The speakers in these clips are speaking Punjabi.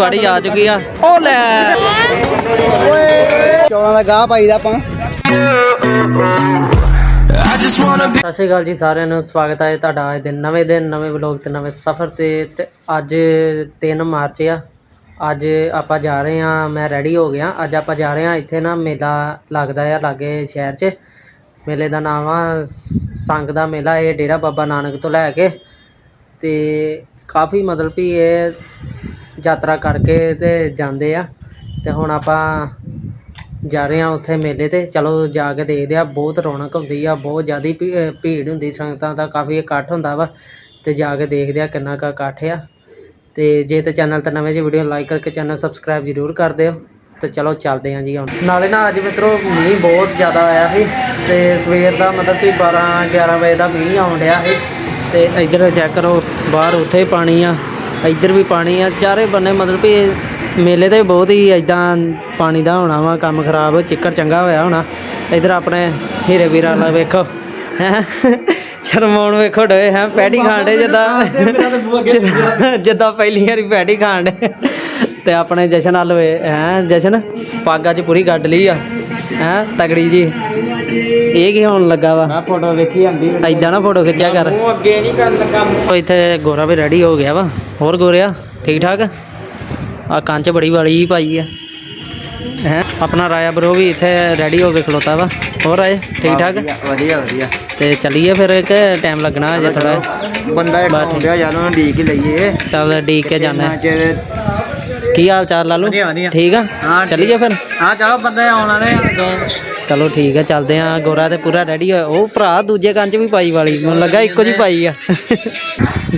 ਬਾੜੀ ਆ ਚੁੱਕੀ ਆ। ਉਹ ਲੈ। ਚੌਲਾਂ ਦਾ ਗਾਹ ਪਾਈਦਾ ਆਪਾਂ। ਸਤਿ ਸ਼੍ਰੀ ਅਕਾਲ ਜੀ ਸਾਰਿਆਂ ਨੂੰ ਸਵਾਗਤ ਹੈ ਤੁਹਾਡਾ ਅੱਜ ਦੇ ਨਵੇਂ ਦਿਨ ਨਵੇਂ ਵਲੌਗ ਤੇ ਨਵੇਂ ਸਫ਼ਰ ਤੇ। ਤੇ ਅੱਜ 3 ਮਾਰਚ ਆ। ਅੱਜ ਆਪਾਂ ਜਾ ਰਹੇ ਆ ਮੈਂ ਰੈਡੀ ਹੋ ਗਿਆ। ਅੱਜ ਆਪਾਂ ਜਾ ਰਹੇ ਆ ਇੱਥੇ ਨਾ ਮੇਲਾ ਲੱਗਦਾ ਆ ਲਾਗੇ ਸ਼ਹਿਰ 'ਚ। ਮੇਲੇ ਦਾ ਨਾਮ ਆ ਸੰਗ ਦਾ ਮੇਲਾ ਇਹ ਡੇਰਾ ਬਾਬਾ ਨਾਨਕ ਤੋਂ ਲੈ ਕੇ। ਤੇ ਕਾਫੀ ਮਤਲਬ ਵੀ ਇਹ ਯਾਤਰਾ ਕਰਕੇ ਅਤੇ ਜਾਂਦੇ ਆ। ਅਤੇ ਹੁਣ ਆਪਾਂ ਜਾ ਰਹੇ ਹਾਂ ਉੱਥੇ ਮੇਲੇ ਤੇ। ਚਲੋ ਜਾ ਕੇ ਦੇਖਦੇ ਹਾਂ, ਬਹੁਤ ਰੌਣਕ ਹੁੰਦੀ ਆ, ਬਹੁਤ ਜ਼ਿਆਦਾ ਭੀ- ਭੀੜ ਹੁੰਦੀ, ਸੰਗਤਾਂ ਦਾ ਕਾਫੀ ਇਕੱਠ ਹੁੰਦਾ ਵਾ। ਅਤੇ ਜਾ ਕੇ ਦੇਖਦੇ ਆ ਕਿੰਨਾ ਕੁ ਇਕੱਠ ਆ। ਅਤੇ ਜੇ ਤਾਂ ਚੈਨਲ ਤੇ ਨਵੇਂ ਜੀ ਵੀਡੀਓ ਲਾਈਕ ਕਰਕੇ ਚੈਨਲ ਸਬਸਕ੍ਰਾਈਬ ਜ਼ਰੂਰ ਕਰ ਦਿਓ। ਤੇ ਚਲੋ ਚੱਲਦੇ ਹਾਂ ਜੀ ਹੁਣ। ਨਾਲੇ ਨਾ ਅੱਜ ਮਿੱਤਰੋ ਮੀਂਹ ਬਹੁਤ ਜ਼ਿਆਦਾ ਆਇਆ ਸੀ। ਤੇ ਸਵੇਰ ਦਾ ਮਤਲਬ ਕਿ 12 11 ਵਜੇ ਦਾ ਮੀਂਹ ਆਉਣ ਡਿਆ ਸੀ। ਤੇ ਇੱਧਰ ਚੈੱਕ ਕਰੋ, ਬਾਹਰ ਉੱਥੇ ਪਾਣੀ ਆ। ਇੱਧਰ ਵੀ ਪਾਣੀ ਆ। ਚਾਰੇ ਬੰਨੇ ਮਤਲਬ ਕਿ ਮੇਲੇ ਤੇ ਬਹੁਤ ਹੀ ਇਦਾਂ ਪਾਣੀ ਦਾ ਹੋਣਾ ਵਾ ਕੰਮ ਖਰਾਬ ਚਿੱਕੜ ਚੰਗਾ ਹੋਇਆ ਹੋਣਾ। ਇੱਧਰ ਆਪਣੇ ਹੀਰੇ ਵੀਰਾਂ ਦਾ ਵੇਖੋ। ਹੈਂ? ਸ਼ਰਮਾਉਣ ਵੇਖੋ ਡੇ ਹੈ? ਪੈਟੀ ਖਾਂਡੇ ਜਿੱਦਾਂ। ਜਿੱਦਾਂ ਪਹਿਲੀ ਵਾਰੀ ਪੈਟੀ ਖਾਂਡੇ ਤੇ ਆਪਣੇ ਜਸ਼ਨ ਹਲ ਹੈ ਜਸ਼ਨ? ਪਾਗਾ ਚ ਪੂਰੀ ਗੱਡ ਲਈ ਆ। ਹੈ? ਤਗੜੀ ਜੀ। ਇਹ ਕੀ ਹੋਣ ਲੱਗਾ ਵਾ? ਮੈਂ ਫੋਟੋ ਵੇਖੀ ਆਂਦੀ ਐਦਾਂ ਨਾ ਫੋਟੋ ਖਿੱਚਿਆ ਕਰ। ਉਹ ਅੱਗੇ ਨਹੀਂ ਕਰਨ ਲੱਗਾ। ਉਹ ਇੱਥੇ ਗੋਰਾ ਵੀ ਰੈਡੀ ਹੋ ਗਿਆ ਵਾ। ਹੋਰ ਗੋਰਿਆ ਠੀਕ ਠਾਕ ਆ ਕੰਚ ਬੜੀ ਵਾਲੀ ਪਾਈ ਆ। ਹੈ? ਆਪਣਾ ਰਾਇਆ ਬਰੋ ਵੀ ਇੱਥੇ ਰੈਡੀ ਹੋ ਕੇ ਖਲੋਤਾ ਵਾ। ਹੋਰ ਆਏ ਠੀਕ ਠਾਕ ਵਧੀਆ ਵਧੀਆ। ਤੇ ਚੱਲੀਏ ਫਿਰ ਕਿ ਟਾਈਮ ਲੱਗਣਾ ਜੇ ਥੋੜਾ ਬੰਦਾ ਇੱਕ। ਆਉਂਦਿਆ ਯਾਰ ਉਹਨੂੰ ਡੀਕ ਹੀ ਲਈਏ। ਚੱਲ ਡੀਕ ਕੇ ਜਾਣਾ ਕੀ ਹਾਲ ਚਾਲ ਲਾਲੂ। ਠੀਕ ਆ? ਹਾਂ, ਚੱਲੀਏ ਫਿਰ। ਹਾਂ ਚਲੋ ਬੰਦੇ ਆਉਣ ਵਾਲੇ ਆ ਦੋ। ਚਲੋ ਠੀਕ ਆ, ਚੱਲਦੇ ਆ। ਗੋਰਾ ਤੇ ਪੂਰਾ ਰੈਡੀ ਹੋਇਆ ਉਹ ਭਰਾ ਦੂਜੇ ਕੰਚ ਵੀ ਪਾਈ ਵਾਲੀ। ਮੈਨੂੰ ਲੱਗਾ ਇੱਕੋ ਜੀ ਪਾਈ ਆ।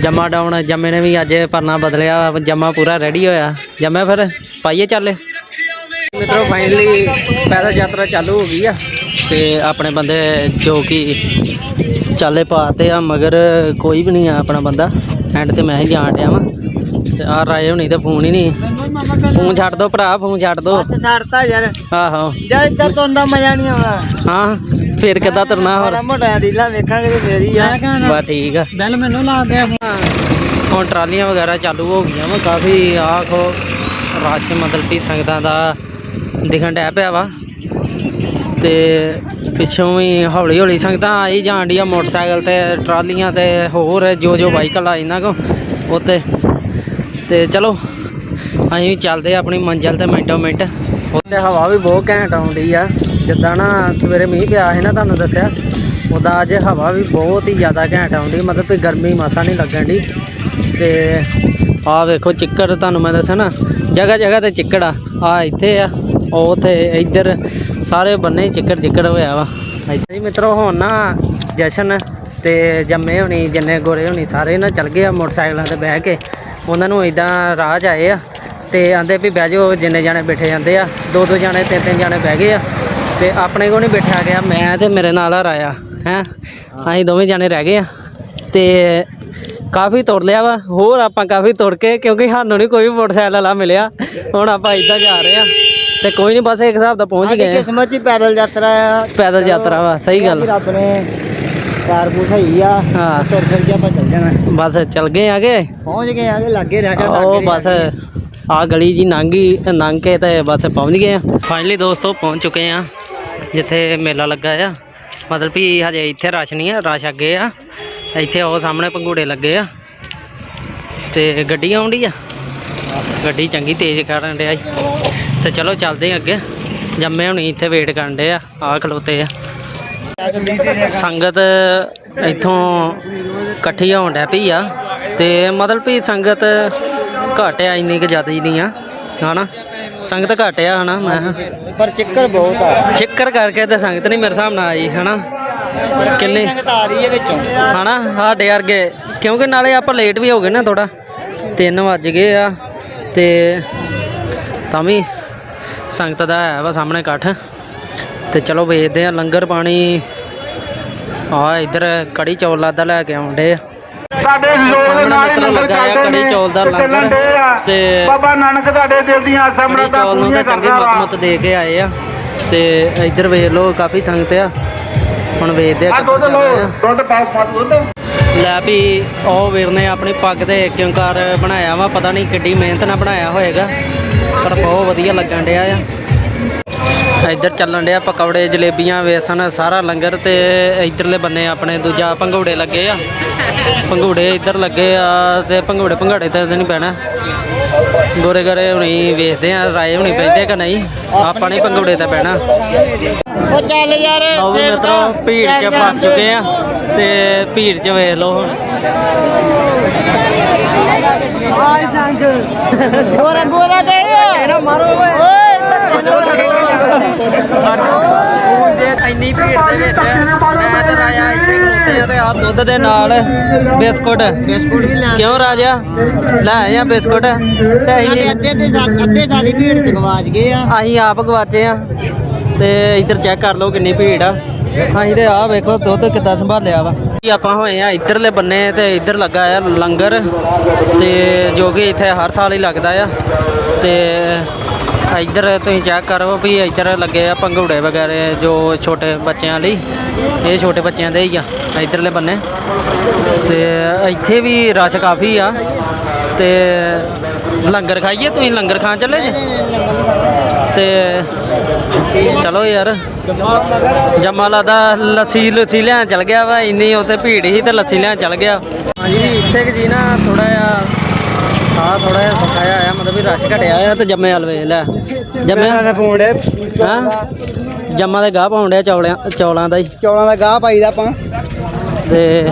ਜੰਮਾ ਡਾਉਣ ਜੰਮੇ ਨੇ ਵੀ ਅੱਜ ਪਰਨਾ ਬਦਲਿਆ। ਜੰਮਾ ਪੂਰਾ ਰੈਡੀ ਹੋਇਆ। ਜੰਮੇ ਫਿਰ? ਪਾਈਏ ਚੱਲੇ। ਮਿੱਤਰੋ ਫਾਈਨਲੀ ਪੈਦਲ ਯਾਤਰਾ ਚਾਲੂ ਹੋ ਗਈ ਆ। ਤੇ ਆਪਣੇ ਬੰਦੇ ਜੋ ਕਿ ਚਾਲੇ ਪਾਤੇ ਆ, ਮਗਰ ਕੋਈ ਵੀ ਨਹੀਂ ਆ ਆਪਣਾ ਬੰਦਾ। ਐਂਡ ਤੇ ਮੈਂ ਹੀ ਜਾਣ ਡਿਆ ਵਾਂ। ਤੇ ਆ ਰਾਏ ਹੁਣੀ ਤਾਂ ਫੋਨ ਹੀ ਨਹੀਂ। ਫੋਨ ਛੱਡ ਦੋ ਭਰਾ ਫੋਨ ਛੱਡ ਦੋ। ਛੱਡਤਾ ਯਾਰ। ਆਹੋ। ਜਾਂ ਇੱਧਰ ਤੋਂ ਦਾ ਮਜ਼ਾ ਨਹੀਂ ਆਉਣਾ ਹਾਂ ਫਿਰ ਕਿੱਦਾਂ ਤੁਰਨਾ ਹੋਰ? ਮਾੜਾ ਮੋਟਾ ਰੀਲਾ ਵੇਖਾਂਗੇ ਤੇ ਫੇਰ ਹੀ ਆ। ਬਸ ਠੀਕ ਆ। ਬੈਲ ਮੈਨੂੰ ਲਾ ਦੇ ਹੁਣ। ਟਰਾਲੀਆਂ ਵਗੈਰਾ ਚਾਲੂ ਹੋ ਗਈਆਂ ਵਾ ਕਾਫੀ ਆਖੋ ਰਸ਼ ਮਤਲਬ ਕਿ ਸੰਗਤਾਂ ਦਾ ਦਿਖਣ ਡਿਆ ਪਿਆ ਵਾ। ਤੇ ਪਿੱਛੋਂ ਵੀ ਹੌਲੀ ਹੌਲੀ ਸੰਗਤਾਂ ਆਈ ਜਾਣ ਡੀਆਂ ਮੋਟਰਸਾਈਕਲ ਤੇ ਟਰਾਲੀਆਂ ਤੇ ਹੋਰ ਜੋ ਜੋ ਵਾਹੀਕਲ ਆ ਇਹਨਾਂ ਕੋ ਉੱਤੇ। ਤੇ ਚਲੋ ਅਸੀਂ ਵੀ ਚੱਲਦੇ ਆਪਣੀ ਮੰਜ਼ਿਲ ਤੇ ਮਿੰਟੋ ਮਿੰਟ। ਉੱਤੇ ਹਵਾ ਵੀ ਬਹੁਤ ਘੈਂਟ ਆਉਂਦੀ ਆ। ਜਿੱਦਾਂ ਨਾ ਸਵੇਰੇ ਮੀਂਹ ਪਿਆ ਸੀ ਨਾ ਤੁਹਾਨੂੰ ਦੱਸਿਆ ਉਹਦਾ ਅੱਜ ਹਵਾ ਵੀ ਬਹੁਤ ਹੀ ਜ਼ਿਆਦਾ ਘੈਂਟ ਆਉਂਦੀ, ਮਤਲਬ ਕਿ ਗਰਮੀ ਮਾਸਾ ਨਹੀਂ ਲੱਗਣ ਦੀ ਤੇ ਆਹ ਵੇਖੋ ਚਿੱਕੜ ਤੁਹਾਨੂੰ ਮੈਂ ਦੱਸਿਆ ਨਾ, ਜਗ੍ਹਾ ਜਗ੍ਹਾ ਤੇ ਚਿੱਕੜ ਆ ਆ ਇੱਥੇ ਆ, ਉਹ ਉੱਥੇ ਇੱਧਰ ਸਾਰੇ ਬੰਨੇ ਹੀ ਚਿੱਕੜ ਚਿੱਕੜ ਹੋਇਆ ਵਾ। ਇੱਥੇ ਮਿੱਤਰੋ, ਹੁਣ ਨਾ ਜਸ਼ਨ ਤੇ ਜੰਮੇ ਹੋਣੀ, ਜਿੰਨੇ ਗੋਰੇ ਹੋਣੀ, ਸਾਰੇ ਨਾ ਚੱਲ ਗਏ ਆ ਮੋਟਰਸਾਈਕਲਾਂ ਤੇ ਬਹਿ ਕੇ। ਉਹਨਾਂ ਨੂੰ ਇਦਾਂ ਰਾਹ ਆਏ ਆ। ਤੇ ਆਂਦੇ ਵੀ ਬਹਿ ਜਾਓ ਜਿੰਨੇ ਜਾਣੇ ਬੈਠੇ ਜਾਂਦੇ ਆ ਦੋ ਦੋ ਜਾਣੇ ਤਿੰਨ ਤਿੰਨ ਜਾਣੇ ਬਹਿ ਗਏ ਆ। ਤੇ ਆਪਣੇ ਕੋਲ ਨਹੀਂ ਬੈਠਾ ਗਿਆ ਮੈਂ ਤੇ ਮੇਰੇ ਨਾਲ ਆ ਰਾਇਆ ਹੈ? ਅਸੀਂ ਦੋਵੇਂ ਜਾਣੇ ਰਹਿ ਗਏ ਆ। ਤੇ ਕਾਫੀ ਤੁਰ ਲਿਆ ਵਾ ਹੋਰ ਆਪਾਂ ਕਾਫੀ ਤੁਰ ਕੇ ਕਿਉਂਕਿ ਸਾਨੂੰ ਨਹੀਂ ਕੋਈ ਮੋਟਰਸਾਈਕਲ ਵਾਲਾ ਮਿਲਿਆ। ਹੁਣ ਆਪਾਂ ਇੱਦਾਂ ਜਾ ਰਹੇ ਆ ਤੇ ਕੋਈ ਨਹੀਂ ਬਸ ਇੱਕ ਹਿਸਾਬ ਦਾ ਪਹੁੰਚ ਗਏ। ਕਿਸਮਤ ਚ ਹੀ ਪੈਦਲ ਯਾਤਰਾ ਆ। ਪੈਦਲ ਯਾਤਰਾ ਵਾ ਸਹੀ ਗੱਲ ਰੱਬ ਨੇ ਕਾਰ ਬੁਝਾਈ ਆ ਹਾਂ। ਤੁਰ ਫਿਰ ਕੇ ਆਪਾਂ ਚੱਲ ਜਾਣਾ। ਬਸ ਚੱਲ ਗਏ ਆਗੇ। ਪਹੁੰਚ ਗਏ ਆਗੇ ਲੱਗੇ ਰਹਿ ਗਿਆ ਉਹ ਬਸ। ਆ ਗਲੀ ਜੀ ਲੰਘੀ ਲੰਘ ਕੇ ਤੇ ਬਸ ਪਹੁੰਚ ਗਏ ਆ। ਫਾਈਨਲੀ ਦੋਸਤੋ ਪਹੁੰਚ ਚੁੱਕੇ ਆ, ਜਿੱਥੇ ਮੇਲਾ ਲੱਗਾ ਆ। ਮਤਲਬ ਵੀ ਹਜੇ ਇੱਥੇ ਰਸ਼ ਨਹੀਂ ਆ, ਰਸ਼ ਅੱਗੇ ਆ। ਇੱਥੇ ਉਹ ਸਾਹਮਣੇ ਪੰਗੂੜੇ ਲੱਗੇ ਆ। ਤੇ ਗੱਡੀ ਆਉਂਦੀ ਆ? ਗੱਡੀ ਚੰਗੀ ਤੇਜ਼ ਕਰਨ ਡਿਆ ਈ। ਤੇ ਚਲੋ ਚੱਲਦੇ ਆ ਅੱਗੇ। ਜੰਮੇ ਹੁਣੀ ਇੱਥੇ ਵੇਟ ਕਰਨ ਡੇ ਆ ਆ ਖਲੋਤੇ ਆ। ਸੰਗਤ ਇੱਥੋਂ ਇਕੱਠੀ ਹੋਣ ਡੈ ਪਈ ਆ। ਤੇ ਮਤਲਬ ਵੀ ਸੰਗਤ ਘੱਟ ਆ ਇੰਨੀ ਕਿ ਜ਼ਿਆਦਾ ਹੀ ਨਹੀਂ ਆ ਹਨਾ? ਸੰਗਤ ਘੱਟ ਆ ਹਨਾ? ਮੈਂ। ਪਰ ਚੱਕਰ ਬਹੁਤ ਆ। ਚੱਕਰ ਕਰਕੇ ਤੇ ਸੰਗਤ ਨਹੀਂ ਮੇਰੇ ਹਿਸਾਬ ਨਾਲ ਆਈ ਹਨਾ? ਕਿੰਨੇ? ਸੰਗਤ ਆ ਰਹੀ ਹੈ ਵਿੱਚੋਂ। ਹਨਾ? ਸਾਡੇ ਵਰਗੇ ਕਿਉਂਕਿ ਨਾਲੇ ਆਪਾਂ ਲੇਟ ਵੀ ਹੋ ਗਏ ਨਾ ਥੋੜਾ 3 ਵੱਜ ਗਏ ਆ ਤੇ ਤਾਂ ਵੀ ਸੰਗਤ ਦਾ ਹੈ ਵਾ ਸਾਹਮਣੇ ਇਕੱਠ। ਤੇ ਚਲੋ ਵੇਚਦੇ ਆ ਲੰਗਰ ਪਾਣੀ। ਆ ਇੱਧਰ ਕੜੀ ਚੌਲ ਲਾਦਾ ਲੈ ਕੇ ਆਉਂਦੇ ਆ। ਸਾਡੇ ਜ਼ੋਰ ਦੇ ਨਾਲ ਹੀ ਲੰਗਰ ਚੱਲਦੇ ਨੇ ਚੌਲ ਦਾ ਤੇ ਲੰਗਰ। ਤੇ ਬਾਬਾ ਨਾਨਕ ਤੁਹਾਡੇ ਦਿਲ ਦੀਆਂ ਆਸਾਂ ਮੁਰਾਦਾਂ ਪੂਰੀਆਂ ਕਰਦਾ ਵਾ ਮਤ ਦੇ ਕੇ ਆਏ ਆ। ਤੇ ਇੱਧਰ ਵੇਖ ਲਓ ਕਾਫੀ ਸੰਗਤ ਆ। ਹੁਣ ਵੇਚਦੇ ਆ ਦੁੱਧ ਆ। ਦੁੱਧ ਪਾਓ ਪਾ ਦੁੱਧ। ਲੈ ਵੀ ਉਹ ਵੀਰ ਨੇ ਆਪਣੀ ਪੱਗ ਤੇ ਇੱਕ ਓਂਕਾਰ ਬਣਾਇਆ ਵਾ ਪਤਾ ਨਹੀਂ ਕਿੱਡੀ ਮਿਹਨਤ ਨਾਲ ਬਣਾਇਆ ਹੋਏਗਾ ਪਰ ਬਹੁਤ ਵਧੀਆ ਲੱਗਣ ਡਿਆ ਆ। ਇੱਧਰ ਚੱਲਣ ਡਿਆ ਪਕੌੜੇ ਜਲੇਬੀਆਂ ਵੇਸਣ ਸਾਰਾ ਲੰਗਰ ਤੇ ਇੱਧਰਲੇ ਬੰਨੇ ਆਪਣੇ ਦੂਜਾ ਭੰਗੂੜੇ ਲੱਗੇ ਆ। ਭੰਗੂੜੇ ਇੱਧਰ ਲੱਗੇ ਆ ਤੇ ਭੰਗੂੜੇ ਭੰਗਾੜੇ ਤੇ ਨਹੀਂ ਪੈਣਾ। ਗੋਰੇ ਗਰੇ ਹੁਣੀ ਵੇਖਦੇ ਆ ਰਾਏ ਹੁਣੀ ਪੈਂਦੇ ਕਿ ਨਹੀਂ? ਆਪਾਂ ਨਹੀਂ ਭੰਗੂੜੇ ਤੇ ਪੈਣਾ। ਉਹ ਚੱਲ ਯਾਰ ਮਿੱਤਰੋ ਭੀੜ 'ਚ ਫਸ ਚੁੱਕੇ ਆ ਤੇ ਭੀੜ 'ਚ ਵੇਖ ਲਓ ਹੁਣ। ਗੋਰਾ ਗੋਰਾ ਦੇ। ਇਹਨੂੰ ਮਾਰੋ ਓਏ? ਜੇ ਇੰਨੀ ਭੀੜ ਦੇ ਵਿੱਚ ਮੈਂ ਤੇ ਰਾਇਆ ਇੱਥੇ ਖਲੋਤੇ ਆ ਤੇ ਆ ਦੁੱਧ ਦੇ ਨਾਲ ਬਿਸਕੁਟ ਬਿਸਕੁਟ ਵੀ ਲੈ ਕਿਉਂ ਰਾਜਾ? ਲੈ ਆਏ ਆ ਬਿਸਕੁਟ। ਤੇ ਸਾਡੇ ਇੰਨੀ ਅੱਧੇ ਅੱਧੇ ਸਾ- ਅੱਧੇ ਸਾਲੀ ਭੀੜ ਚ ਗਵਾਚ ਗਏ ਆ। ਅਸੀਂ ਆਪ ਗਵਾਚੇ ਆ। ਤੇ ਇੱਧਰ ਚੈੱਕ ਕਰ ਲਓ ਕਿੰਨੀ ਭੀੜ ਆ। ਅਸੀਂ ਤੇ ਆਹ ਵੇਖੋ ਦੁੱਧ ਕਿੱਦਾਂ ਸੰਭਾਲਿਆ ਵਾ। ਆਪਾਂ ਹੋਏ ਆ ਇੱਧਰਲੇ ਬੰਨੇ ਤੇ ਇੱਧਰ ਲੱਗਾ ਆ ਲੰਗਰ। ਤੇ ਜੋ ਕਿ ਇੱਥੇ ਹਰ ਸਾਲ ਹੀ ਲੱਗਦਾ ਆ। ਤੇ ਇੱਧਰ ਤੁਸੀਂ ਚੈੱਕ ਕਰੋ ਵੀ ਇੱਧਰ ਲੱਗੇ ਆ ਪੰਘੂੜੇ ਵਗੈਰੇ ਜੋ ਛੋਟੇ ਬੱਚਿਆਂ ਲਈ, ਇਹ ਛੋਟੇ ਬੱਚਿਆਂ ਦੇ ਹੀ ਆ, ਇੱਧਰਲੇ ਬੰਨੇ। ਤੇ ਇੱਥੇ ਵੀ ਰਸ਼ ਕਾਫੀ ਆ। ਤੇ ਲੰਗਰ ਖਾਈਏ ਤੁਸੀਂ? ਲੰਗਰ ਖਾਣ ਚੱਲੇ ਜੇ? ਤੇ ਚਲੋ ਯਾਰ ਜਮਾਲਾ ਦਾ ਲੱਸੀ ਲੁੱਸੀ ਲੈਣ ਚਲ ਗਿਆ ਵਾ, ਇੰਨੀ ਉੱਥੇ ਭੀੜ ਸੀ ਤੇ ਲੱਸੀ ਲੈਣ ਚਲ ਗਿਆ। ਹਾਂਜੀ, ਇੱਥੇ ਜੀ ਨਾ ਥੋੜਾ ਜਿਹਾ ਸਾਹ ਥੋੜਾ ਜਿਹਾ ਸੁਕਾਇਆ ਆ ਮਤਲਬ ਵੀ ਰਸ਼ ਘਟਿਆ ਆ ਤੇ ਜੰਮੇ ਵਾਲ ਵੇਖ ਲੈ। ਜੰਮੇ? ਦਾ ਫੋਨ ਡੇ ਹਾਂ? ਜੰਮਾ ਦੇ ਗਾਹ ਪਾਉਣ ਡਿਆ ਚੌਲਿਆਂ ਚੌਲਾਂ ਦਾ ਹੀ। ਚੌਲਾਂ ਦਾ ਗਾਹ ਪਾਈਦਾ ਆਪਾਂ। ਤੇ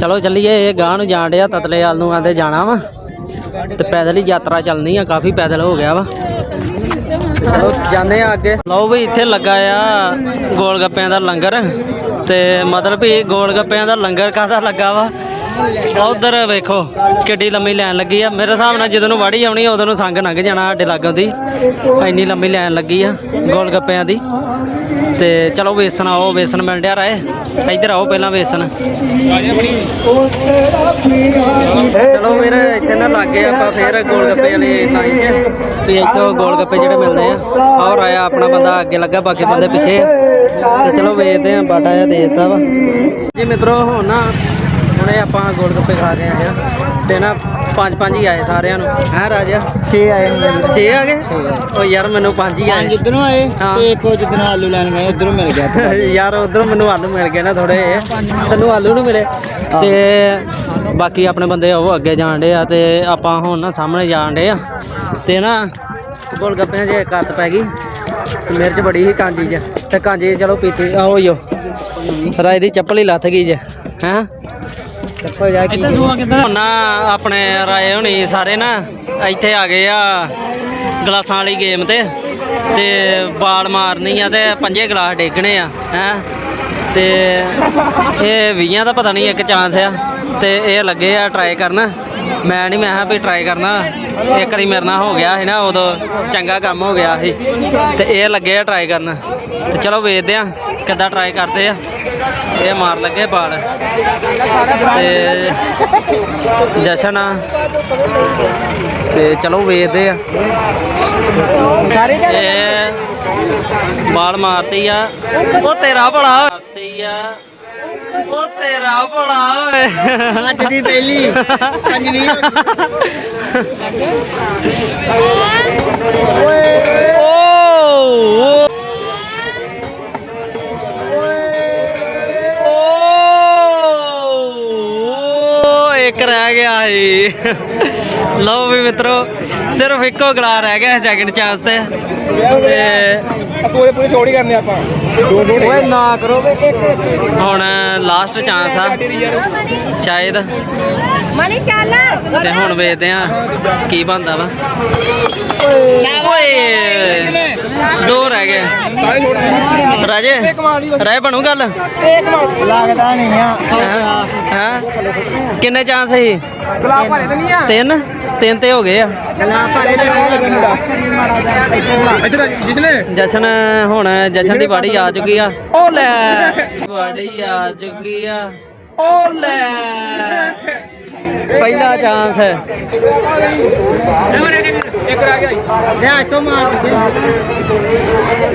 ਚਲੋ ਚੱਲੀਏ ਇਹ ਗਾਂ ਨੂੰ ਜਾਣ ਡਿਆ ਤਤਲੇ ਵਾਲ ਨੂੰ ਆਂਦੇ ਜਾਣਾ ਵਾ। ਤੇ ਪੈਦਲ ਹੀ ਯਾਤਰਾ ਚੱਲਣੀ ਆ ਕਾਫੀ ਪੈਦਲ ਹੋ ਗਿਆ ਵਾ। ਚਲੋ ਜਾਂਦੇ ਆ ਅੱਗੇ। ਲਓ ਵੀ ਇੱਥੇ ਲੱਗਾ ਆ ਗੋਲ ਗੱਪਿਆਂ ਦਾ ਲੰਗਰ। ਤੇ ਮਤਲਬ ਵੀ ਗੋਲ ਗੱਪਿਆਂ ਦਾ ਲੰਗਰ ਕਾਹਦਾ ਲੱਗਾ ਵਾ? ਉਧਰ ਵੇਖੋ, ਕਿੱਡੀ ਲੰਮੀ ਲਾਈਨ ਲੱਗੀ ਆ। ਮੇਰੇ ਹਿਸਾਬ ਨਾਲ ਜਦੋਂ ਨੂੰ ਵਾੜੀ ਆਉਣੀ ਆ, ਉਦੋਂ ਨੂੰ ਸੰਗ ਲੰਘ ਜਾਣਾ ਸਾਡੇ ਲਾਗੋਂ ਦੀ। ਇੰਨੀ ਲੰਮੀ ਲਾਈਨ ਲੱਗੀ ਆ ਗੋਲ ਗੱਪਿਆਂ ਦੀ। ਤੇ ਚਲੋ ਵੇਸਣ ਆਓ, ਵੇਸਣ ਮਿਲ ਡਿਆ ਰਾਏ। ਇੱਧਰ ਆਓ ਪਹਿਲਾਂ ਵੇਸਣ। ਚਲੋ ਵੀਰ, ਇੱਥੇ ਨਾ ਲੱਗੇ ਆਪਾਂ ਫੇਰ ਗੋਲ ਗੱਪੇ ਵਾਲੇ ਲਾਈਨ 'ਚ, ਵੀ ਇੱਥੋਂ ਗੋਲ ਗੱਪੇ ਜਿਹੜੇ ਮਿਲਦੇ ਆ ਔਰ ਆਇਆ ਆਪਣਾ ਬੰਦਾ ਅੱਗੇ ਲੱਗਾ, ਬਾਕੀ ਬੰਦੇ ਪਿੱਛੇ। ਤੇ ਚਲੋ ਵੇਚਦੇ ਆ, ਬਾਟਾ ਜਿਹਾ ਦੇ ਦਿੱਤਾ ਵਾ। ਜੀ ਮਿੱਤਰੋ, ਹੁਣ ਨਾ ਹੁਣੇ ਆਪਾਂ ਗੋਲ ਗੱਪੇ ਖਾ ਕੇ ਆਏ ਆ। ਤੇ ਨਾ ਪੰਜ ਪੰਜ ਹੀ ਆਏ ਸਾਰਿਆਂ ਨੂੰ। ਹੈ ਰਾਜਾ? 6 ਆਏ ਨੇ ਛੇ ਆ ਗਏ? ਛੇ ਆਏ। ਓ ਯਾਰ ਮੈਨੂੰ ਪੰਜ ਹੀ ਪੰਜ ਆਏ ਜਿੱਧਰੋਂ ਆਏ ਹਾਂ। ਤੇ ਇੱਕ ਉਹ ਆਲੂ ਲੈਣ ਗਏ ਉਧਰੋਂ ਮਿਲ ਗਿਆ। ਯਾਰ ਉਧਰ ਮੈਨੂੰ ਆਲੂ ਮਿਲ ਗਏ ਨਾ ਥੋੜੇ ਤੈਨੂੰ ਆਲੂ ਨਹੀਂ ਮਿਲੇ। ਤੇ ਬਾਕੀ ਆਪਣੇ ਬੰਦੇ ਉਹ ਅੱਗੇ ਜਾਣ ਡੇ ਆ ਤੇ ਆਪਾਂ ਹੁਣ ਨਾ ਸਾਹਮਣੇ ਜਾਣ ਡੇ ਆ। ਤੇ ਨਾ ਗੋਲ ਗੱਪਿਆਂ 'ਚ ਇੱਕ ਹੱਥ ਪੈ ਗਈ। ਤੇ ਮਿਰਚ ਬੜੀ ਸੀ ਕਾਂਜੀ 'ਚ। ਤੇ ਕਾਂਜੀ ਚਲੋ ਪੀਤੀ। ਆਹੋ ਯੋ ਰਾਜ ਦੀ ਚੱਪਲ ਹੀ ਲੱਥ ਗਈ ਜੇ। ਹੈਂ? ਚੱਪੋ ਜਾ ਕੀ ਹੁਣ ਨਾ ਆਪਣੇ ਰਾਏ ਹੁਣੀ ਸਾਰੇ ਨਾ ਇੱਥੇ ਆ ਗਏ ਆ ਗਲਾਸਾਂ ਵਾਲੀ ਗੇਮ ਤੇ ਤੇ ਬਾਲ ਮਾਰਨੀ ਆ ਤੇ ਪੰਜੇ ਗਲਾਸ ਡੇਗਣੇ ਆ ਹੈ? ਤੇ ਇਹ 20 ਦਾ ਪਤਾ ਨਹੀਂ ਇੱਕ ਚਾਂਸ ਆ ਤੇ ਇਹ ਲੱਗੇ ਆ ਟਰਾਈ ਕਰਨ। ਮੈਂ ਨਹੀਂ ਮੈਂ ਕਿਹਾ ਵੀ ਟਰਾਈ ਕਰਨਾ। ਇੱਕ ਵਾਰੀ ਮੇਰੇ ਨਾਲ ਹੋ ਗਿਆ ਸੀ ਨਾ, ਉਦੋਂ ਚੰਗਾ ਕੰਮ ਹੋ ਗਿਆ ਸੀ। ਤੇ ਇਹ ਲੱਗੇ ਆ ਟਰਾਈ ਕਰਨ। ਤੇ ਚਲੋ ਵੇਖਦੇ ਆ, ਕਿੱਦਾਂ ਟਰਾਈ ਕਰਦੇ ਆ। ਇਹ ਮਾਰ ਲੱਗੇ ਬਾਲ ਤੇ ਜਸ਼ਨ ਆ। ਤੇ ਚਲੋ ਵੇਖਦੇ ਆ। ਇਹ ਬਾਲ ਮਾਰਤੀ ਆ। ਉਹ ਤੇਰਾ ਭਲਾ। ਮਾਰਤੀ ਆ। ਉਹ ਤੇਰਾ ਭਲਾ ਓਏ। ਅੱਜ ਦੀ ਪਹਿਲੀ। ਪੰਜਵੀਂ ਓ ਓ ਇੱਕ ਰਹਿ ਗਿਆ ਸੀ। ਲਓ ਵੀ ਮਿੱਤਰੋ ਸਿਰਫ ਇੱਕੋ ਗਲਾ ਰਹਿ ਗਿਆ ਸੈਕਿੰਡ ਚਾਂਸ ਤੇ। ਤੇ ਪੂਰੇ ਪੂਰੇ ਛੋੜ ਹੀ ਕਰਨੇ ਆਪਾਂ। ਦੋ ਛੋੜੇ ਓਏ ਨਾ। ਕਰੋ ਵੇ ਇੱਕ ਹੁਣ ਲਾਸਟ ਚਾਂਸ ਆ। ਸ਼ਾਇਦ। ਮਨੀ ਚੱਲ। ਤੇ ਹੁਣ ਵੇਖਦੇ ਆ ਕੀ ਬਣਦਾ ਵਾ। ਓਏ। ਦੋ ਰਹਿ ਗਏ। ਸਾਰੇ ਛੋੜ ਰਾਜੇ ਰਹਿ ਬਣੂ ਗੱਲ? ਲੱਗਦਾ ਨਹੀਂ ਆ ਹਾਂ? ਕਿੰਨੇ ਚਾਂਸ ਸੀ? ਗਲਾ ਭਾਰੇ ਤੇ ਨਹੀਂ ਆ। ਤਿੰਨ? ਤਿੰਨ ਤੇ ਹੋ ਗਏ ਆ। ਇੱਧਰ ਜਿਸਨੇ। ਜਸ਼ਨ ਹੁਣ ਜਸ਼ਨ ਦੀ ਬਾੜੀ ਆ ਚੁੱਕੀ ਆ। ਓ ਲੈ ਬਾੜੀ ਆ ਚੁੱਕੀ ਆ। ਓ ਲੈ ਪਹਿਲਾ ਚਾਂਸ ਹੈ ਇੱਕ ਰਹਿ ਗਿਆ ਲੈ ਇੱਥੋਂ ਮਾਰ ਕੇ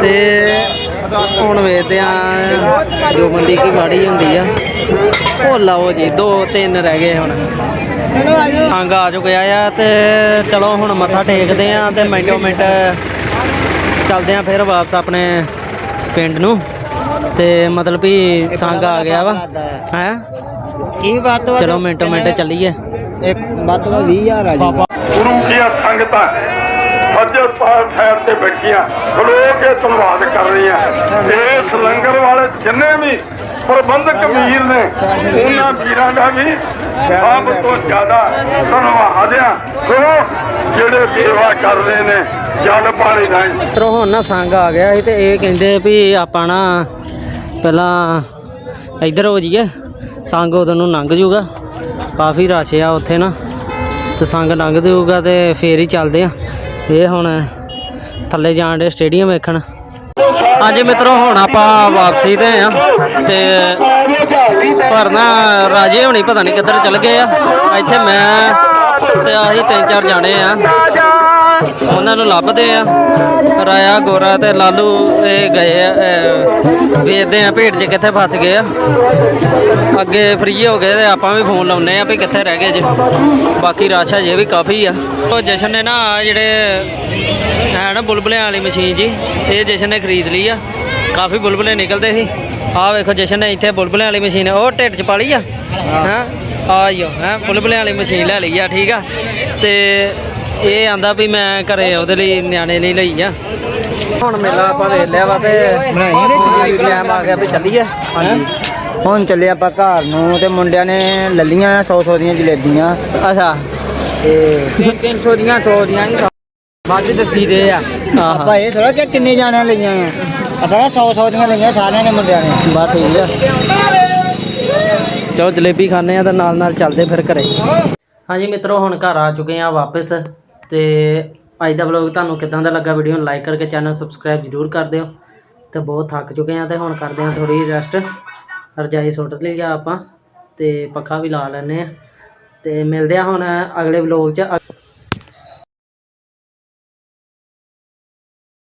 ਤੇ ਹੁਣ ਵੇਖਦੇ ਆ ਜੋ ਬੰਦੀ ਕੀ ਮਾੜੀ ਹੁੰਦੀ ਆ। ਉਹ ਲਓ ਜੀ ਦੋ ਤਿੰਨ ਰਹਿ ਗਏ ਹੁਣ। ਅੰਗ ਆ ਚੁੱਕਿਆ ਆ ਤੇ ਚਲੋ ਹੁਣ ਮੱਥਾ ਟੇਕਦੇ ਆ ਤੇ ਮਿੰਟੋ ਮਿੰਟ ਚੱਲਦੇ ਆ ਫਿਰ ਵਾਪਸ ਆਪਣੇ ਪਿੰਡ ਨੂੰ। ਤੇ ਮਤਲਬ ਵੀ ਸੰਗ ਆ ਗਿਆ ਵਾ। ਹੈ? ਕੀ ਬਾਤ ਵਾ ਚਲੋ ਮਿੰਟੋ ਮਿੰਟ ਚੱਲੀਏ। ਇੱਕ ਬਾਤ ਵਾ 20000 ਆ ਜੀ। ਗੁਰੂ ਦੀਆਂ ਸੰਗਤਾਂ ਹਜਰ ਸਾਹਿਬ ਠਹਿਰ ਤੇ ਬੈਠੀਆਂ। ਖਲੋ ਕੇ ਧੰਨਵਾਦ ਕਰ ਰਹੀਆਂ ਇਸ ਲੰਗਰ ਵਾਲੇ ਜਿੰਨੇ ਵੀ ਪ੍ਰਬੰਧਕ ਵੀਰ ਨੇ, ਉਹਨਾਂ ਵੀਰਾਂ ਦਾ ਵੀ ਸਭ ਤੋਂ ਜ਼ਿਆਦਾ ਧੰਨਵਾਦ ਆ ਸੋ ਜਿਹੜੇ ਸੇਵਾ ਕਰ ਰਹੇ ਨੇ, ਜਲ ਪਾਣੀ ਦਾ ਮਿੱਤਰੋ, ਹੁਣ ਨਾ ਸੰਗ ਆ ਗਿਆ ਸੀ ਤੇ ਇਹ ਕਹਿੰਦੇ ਵੀ ਆਪਾਂ ਨਾ ਪਹਿਲਾਂ ਇੱਧਰ ਹੋ ਜਾਈਏ, ਸੰਗ ਉਦੋਂ ਨੂੰ ਲੰਘ ਜੂਗਾ ਕਾਫੀ ਰਸ਼ ਆ ਉੱਥੇ ਨਾ, ਤੇ ਸੰਗ ਲੰਘ ਜੂਗਾ ਤੇ ਫੇਰ ਹੀ ਚੱਲਦੇ ਆ। ਇਹ ਹੁਣ ਥੱਲੇ ਜਾਣ ਦੇ ਸਟੇਡੀਅਮ ਵੇਖਣ। ਹਾਂਜੀ ਮਿੱਤਰੋ ਹੁਣ ਆਪਾਂ ਵਾਪਸੀ ਤੇ ਆ ਤੇ ਪਰ ਨਾ ਰਾਜੇ ਹੋਣੀ ਪਤਾ ਨਹੀਂ ਕਿੱਧਰ ਚਲ ਗਏ ਆ। ਇੱਥੇ ਮੈਂ ਤੇ ਆਹੀ ਤਿੰਨ ਚਾਰ ਜਾਣੇ ਆ। ਉਹਨਾਂ ਨੂੰ ਲੱਭਦੇ ਆ। ਰਾਇਆ ਗੋਰਾ ਤੇ ਲਾਲੂ ਇਹ ਗਏ ਆ ਅਹ, ਵੇਖਦੇ ਆ ਭੇਡ 'ਚ ਕਿੱਥੇ ਫਸ ਗਏ ਆ। ਅੱਗੇ ਫ੍ਰੀ ਹੋ ਗਏ ਤੇ ਆਪਾਂ ਵੀ ਫੋਨ ਲਾਉਨੇ ਆ ਵੀ ਕਿੱਥੇ ਰਹਿ ਗਏ ਜੇ। ਬਾਕੀ ਰਾਸ਼ਾ ਜੇ ਵੀ ਕਾਫੀ ਆ। ਉਹ ਜਸ਼ਨ ਨੇ ਨਾ ਜਿਹੜੇ ਹੈ ਨਾ ਬੁਲਬੁਲਿਆਂ ਵਾਲੀ ਮਸ਼ੀਨ ਜੀ ਇਹ ਜਸ਼ਨ ਨੇ ਖਰੀਦ ਲਈ ਆ। ਕਾਫੀ ਬੁਲਬੁਲੇ ਨਿਕਲਦੇ ਸੀ। ਆਹ ਵੇਖੋ ਜਸ਼ਨ ਨੇ ਇੱਥੇ ਬੁਲਬੁਲਿਆਂ ਵਾਲੀ ਮਸ਼ੀਨ ਉਹ ਢਿੱਡ 'ਚ ਪਾ ਲਈ ਆ। ਹਾਂ। ਆਇਓ ਹੈ ਬੁਲਬੁਲਿਆਂ ਵਾਲੀ ਮਸ਼ੀਨ ਲੈ ਲਈ ਆ ਠੀਕ ਆ। ਤੇ ਇਹ ਆਂਦਾ ਵੀ ਮੈਂ ਘਰੇ ਉਹਦੇ ਲਈ ਨਿਆਣੇ ਲਈ ਲਈ ਆ। ਹੁਣ ਮੇਲਾ ਆਪਾਂ ਵੇਖ ਲਿਆ ਵਾ ਤੇ ਟਾਈਮ ਆ ਗਿਆ ਵੀ ਚੱਲੀਏ। ਹਾਂਜੀ। ਹੁਣ ਚੱਲੇ ਆਪਾਂ ਘਰ ਨੂੰ ਤੇ ਮੁੰਡਿਆਂ ਨੇ ਲੱਲੀਆਂ 100 100 ਦੀਆਂ ਜਲੇਬੀਆਂ। ਅੱਛਾ। ਤੇ 300 ਦੀਆਂ 100 ਦੀਆਂ ਨਹੀਂ ਵੱਧ ਦੱਸੀ ਦੇ ਆ। ਆਪਾਂ ਇਹ ਥੋੜਾ ਕਿ ਕਿੰਨੇ ਜਾਣਿਆਂ ਲਈਆਂ ਆ? ਆਪਾਂ 100 100 ਦੀਆਂ ਲਈਆਂ ਸਾਰਿਆਂ ਨੇ ਮੁੰਡਿਆਂ ਨੇ। ਬਸ ਠੀਕ ਆ। ਚਲੋ ਜਲੇਬੀ ਖਾਣੇ ਆ ਤੇ ਨਾਲ ਨਾਲ ਚੱਲਦੇ ਫਿਰ ਘਰੇ। ਹਾਂਜੀ ਮਿੱਤਰੋ ਹੁਣ ਘਰ ਆ ਚੁੱਕੇ ਆ ਵਾਪਸ। ਤੇ ਅੱਜ ਦਾ ਵਲੌਗ ਤੁਹਾਨੂੰ ਕਿਦਾਂ ਦਾ ਲੱਗਾ ਵੀਡੀਓ ਨੂੰ ਲਾਈਕ ਕਰਕੇ ਚੈਨਲ ਸਬਸਕ੍ਰਾਈਬ ਜ਼ਰੂਰ ਕਰ ਦਿਓ। ਤੇ ਬਹੁਤ ਥੱਕ ਚੁੱਕੇ ਆ ਤੇ ਹੁਣ ਕਰਦੇ ਆ ਥੋੜੀ ਰੈਸਟ ਰਜਾਈ ਸੁੱਟ ਲਈ ਆ ਆਪਾਂ ਤੇ ਪੱਖਾ ਵੀ ਲਾ ਲੈਨੇ ਆ। ਤੇ ਮਿਲਦੇ ਆ ਹੁਣ ਅਗਲੇ ਵਲੌਗ 'ਚ।